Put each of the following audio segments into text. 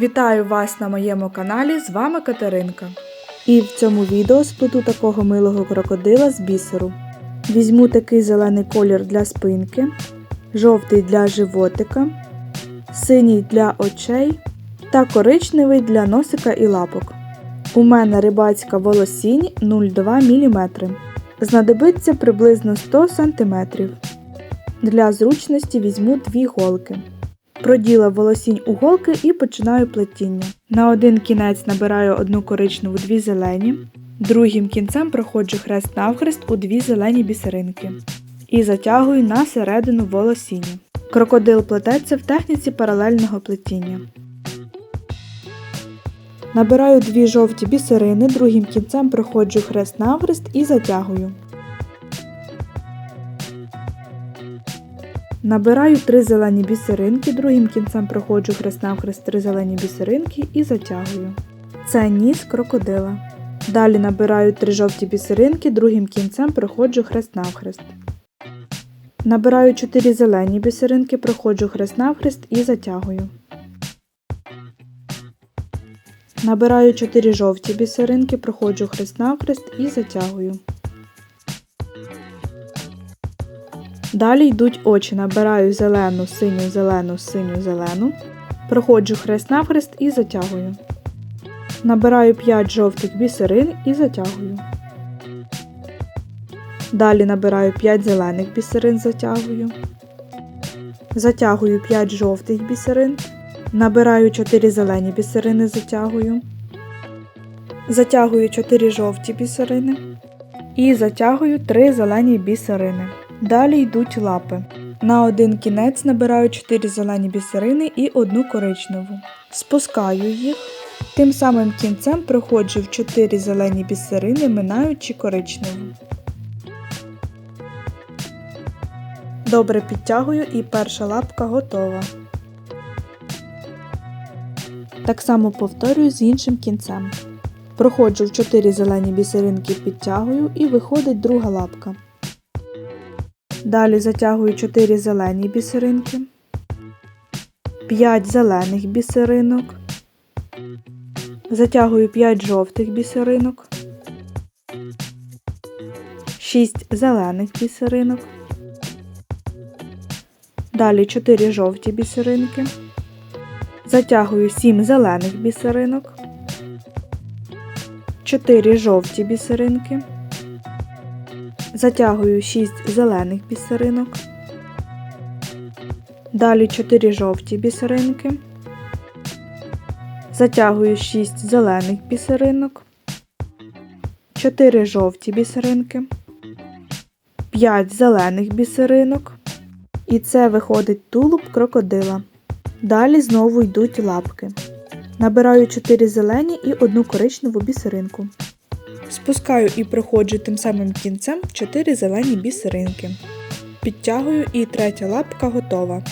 Вітаю вас на моєму каналі, з вами Катеринка. І в цьому відео сплету такого милого крокодила з бісеру. Візьму такий зелений колір для спинки, жовтий для животика, синій для очей та коричневий для носика і лапок. У мене рибацька волосінь 0,2 мм. Знадобиться приблизно 100 см. Для зручності візьму дві голки. Проділа волосінь у голки і починаю плетіння. На один кінець набираю одну коричневу, дві зелені. Другим кінцем проходжу хрест навхрест у дві зелені бісеринки. І затягую на середину волосіння. Крокодил плететься в техніці паралельного плетіння. Набираю дві жовті бісерини, другим кінцем проходжу хрест навхрест і затягую. Набираю три зелені бісеринки, другим кінцем проходжу хрест навхрест три зелені бісеринки і затягую. Це ніс крокодила. Далі набираю три жовті бісеринки, другим кінцем проходжу хрест навхрест. Набираю 4 зелені бісеринки, проходжу хрест навхрест і затягую. Набираю 4 жовті бісеринки, проходжу хрест навхрест і затягую. Далі йдуть очі. Набираю зелену, синю, зелену, синю, зелену. Проходжу хрест навхрест і затягую. Набираю 5 жовтих бісерин і затягую. Далі набираю 5 зелених бісерин, затягую. Затягую 5 жовтих бісерин. Набираю 4 зелені бісерини, затягую. Затягую 4 жовті бісерини. І затягую 3 зелені бісерини. Далі йдуть лапи. На один кінець набираю 4 зелені бісерини і одну коричневу. Спускаю їх. Тим самим кінцем проходжу в 4 зелені бісерини, минаючи коричневу. Добре підтягую і перша лапка готова. Так само повторюю з іншим кінцем. Проходжу в 4 зелені бісеринки, підтягую і виходить друга лапка. Далі затягую 4 зелені бісеринки, 5 зелених бісеринок, затягую 5 жовтих бісеринок, 6 зелених бісеринок, далі 4 жовті бісеринки, затягую 7 зелених бісеринок, 4 жовті бісеринки. Затягую 6 зелених бісеринок. Далі 4 жовті бісеринки. Затягую 6 зелених бісеринок. 4 жовті бісеринки. 5 зелених бісеринок. І це виходить тулуб крокодила. Далі знову йдуть лапки. Набираю 4 зелені і одну коричневу бісеринку. Спускаю і проходжу тим самим кінцем 4 зелені бісеринки. Підтягую і третя лапка готова.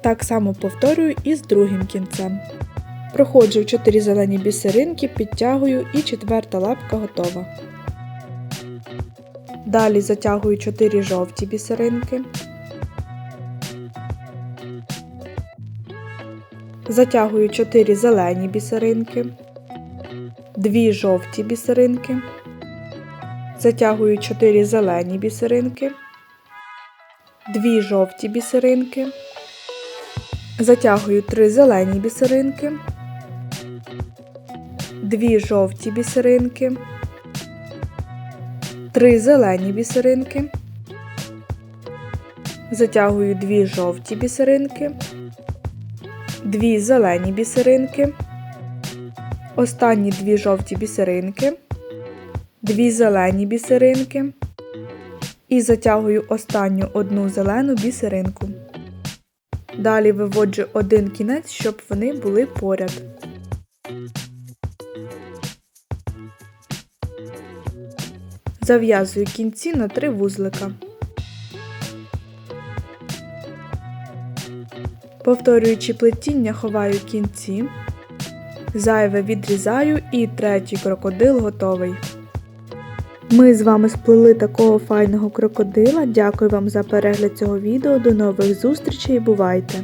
Так само повторюю і з другим кінцем. Проходжу 4 зелені бісеринки, підтягую і четверта лапка готова. Далі затягую 4 жовті бісеринки. Затягую 4 зелені бісеринки. Дві жовті бісеринки, затягую 4 зелені бісеринки, дві жовті бісеринки, затягую 3 зелені бісеринки, дві жовті бісеринки, 3 зелені бісеринки, затягую 2 жовті бісеринки, 2 зелені бісеринки. Останні дві жовті бісеринки, дві зелені бісеринки і затягую останню одну зелену бісеринку. Далі виводжу один кінець, щоб вони були поряд. Зав'язую кінці на три вузлика. Повторюючи плетіння, ховаю кінці. Зайве відрізаю і третій крокодил готовий. Ми з вами сплели такого файного крокодила. Дякую вам за перегляд цього відео. До нових зустрічей. Бувайте!